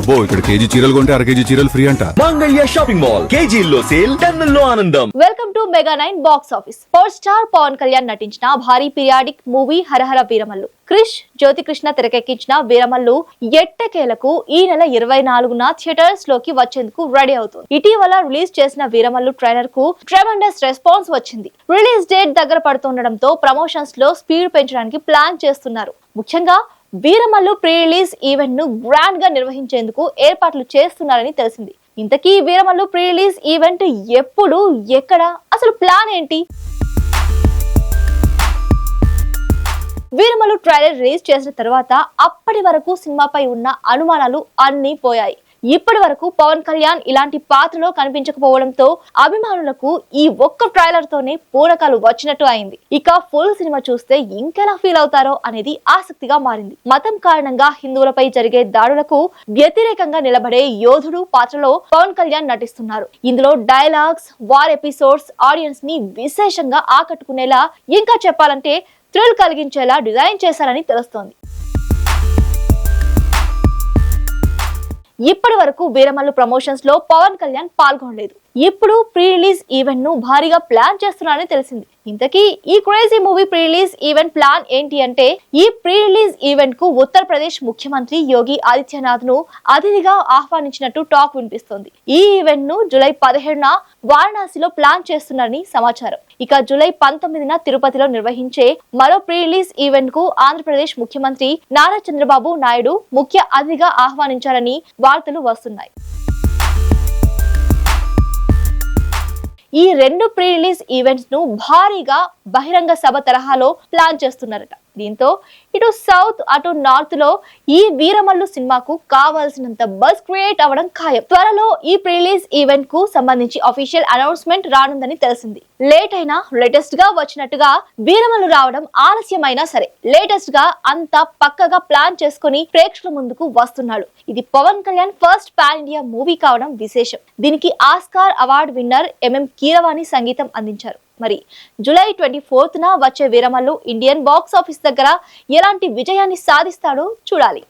అబ్బో ఇక్కడ కేజీ చీరలు కొంటే అర కేజీ చీరలు ఫ్రీ అంట. Mangalya shopping mall. కేజీల్లో సేల్ టన్నుల్లో ఆనందం. Welcome to mega nine box office. Power star Pawan Kalyan నటించిన భారీ పీరియాడిక్ మూవీ హరహర వీరమల్లు. క్రిష్ జ్యోతికృష్ణ తెరకెక్కించిన వీరమల్లు ఎట్టకేలకు ఈ నెల ఇరవై నాలుగున థియేటర్స్లోకి వచ్చేందుకు రెడీ అవుతుంది. ఇటీవల రిలీజ్ చేసిన వీరమల్లు ట్రైలర్కు ట్రెమండస్ రెస్పాన్స్ వచ్చింది. రిలీజ్ డేట్ దగ్గర పడుతుండటంతో ప్రమోషన్స్లో స్పీడ్ పెంచడానికి ప్లాన్ చేస్తున్నారు. ముఖ్యంగా వీరమల్లు ప్రీ రిలీజ్ ఈవెంట్ను గ్రాండ్గా నిర్వహించేందుకు ఏర్పాట్లు చేస్తున్నారని తెలిసింది. ఇంతకీ వీరమల్లు ప్రీ రిలీజ్ ఈవెంట్ ఎప్పుడు ఎక్కడ అసలు ప్లాన్ ఏంటి? వీరమల్లు ట్రైలర్ రిలీజ్ చేసిన తర్వాత అప్పటి వరకు సినిమాపై ఉన్న అనుమానాలు అన్నీ పోయాయి. ఇప్పటి వరకు పవన్ కళ్యాణ్ ఇలాంటి పాత్రలో కనిపించకపోవడంతో అభిమానులకు ఈ ఒక్క ట్రైలర్ తోనే పూరకాలు వచ్చినట్టు అయింది. ఇక ఫుల్ సినిమా చూస్తే ఇంకెలా ఫీల్ అవుతారో అనేది ఆసక్తిగా మారింది. మతం కారణంగా హిందువులపై జరిగే దాడులకు వ్యతిరేకంగా నిలబడే యోధుడు పాత్రలో పవన్ కళ్యాణ్ నటిస్తున్నారు. ఇందులో డైలాగ్స్ వార్ ఎపిసోడ్స్ ఆడియన్స్ని విశేషంగా ఆకట్టుకునేలా ఇంకా చెప్పాలంటే థ్రిల్ కలిగించేలా డిజైన్ చేశారని తెలుస్తోంది. ఇప్పటి వరకు వీరమల్లు ప్రమోషన్స్లో పవన్ కళ్యాణ్ పాల్గొనలేదు. ఇప్పుడు ప్రీ రిలీజ్ ఈవెంట్ను భారీగా ప్లాన్ చేస్తున్నారని తెలిసింది. ఇంతకీ ఈ crazy movie pre release event plan ఏంటి అంటే ఈ ప్రీ రిలీజ్ ఈవెంట్కు ఉత్తరప్రదేశ్ ముఖ్యమంత్రి యోగి ఆదిత్యనాథ్ను అతిథిగా ఆహ్వానించినట్టు టాక్ వినిపిస్తోంది. ఈ ఈవెంట్ను జులై పదిహేడున వారణాసిలో ప్లాన్ చేస్తున్నారని సమాచారం. ఇక జూలై పంతొమ్మిదిన తిరుపతిలో నిర్వహించే మరో ప్రీ రిలీజ్ ఈవెంట్కు ఆంధ్రప్రదేశ్ ముఖ్యమంత్రి నారా చంద్రబాబు నాయుడు ముఖ్య అతిథిగా ఆహ్వానించారని వార్తలు వస్తున్నాయి. ఈ రెండు ప్రీ రిలీజ్ ఈవెంట్స్ను భారీగా బహిరంగ సభ తరహాలో ప్లాన్ చేస్తున్నారట. దీంతో ఇటు సౌత్ అటు నార్త్లో ఈ వీరమల్లు సినిమాకు కావాల్సినంత బస్ క్రియేట్ అవ్వడం ఖాయం. త్వరలో ఈ ప్రిలీజ్ ఈవెంట్కు సంబంధించి అఫీషియల్ అనౌన్స్మెంట్ రానుందని తెలిసింది. లేట్ అయినా లేటెస్ట్గా వచ్చినట్టుగా వీరమల్లు రావడం ఆలస్యమైనా సరే లేటెస్ట్గా అంతా పక్కగా ప్లాన్ చేసుకుని ప్రేక్షకుల ముందుకు వస్తున్నాడు. ఇది Pawan Kalyan first pan India movie కావడం విశేషం. దీనికి Oscar award winner MM Keeravani సంగీతం అందించారు. మరి జూలై ట్వంటీ ఫోర్త్న వచ్చే వీరమల్లు ఇండియన్ బాక్స్ ఆఫీస్ దగ్గర ఎలాంటి విజయాన్ని సాధిస్తాడో చూడాలి.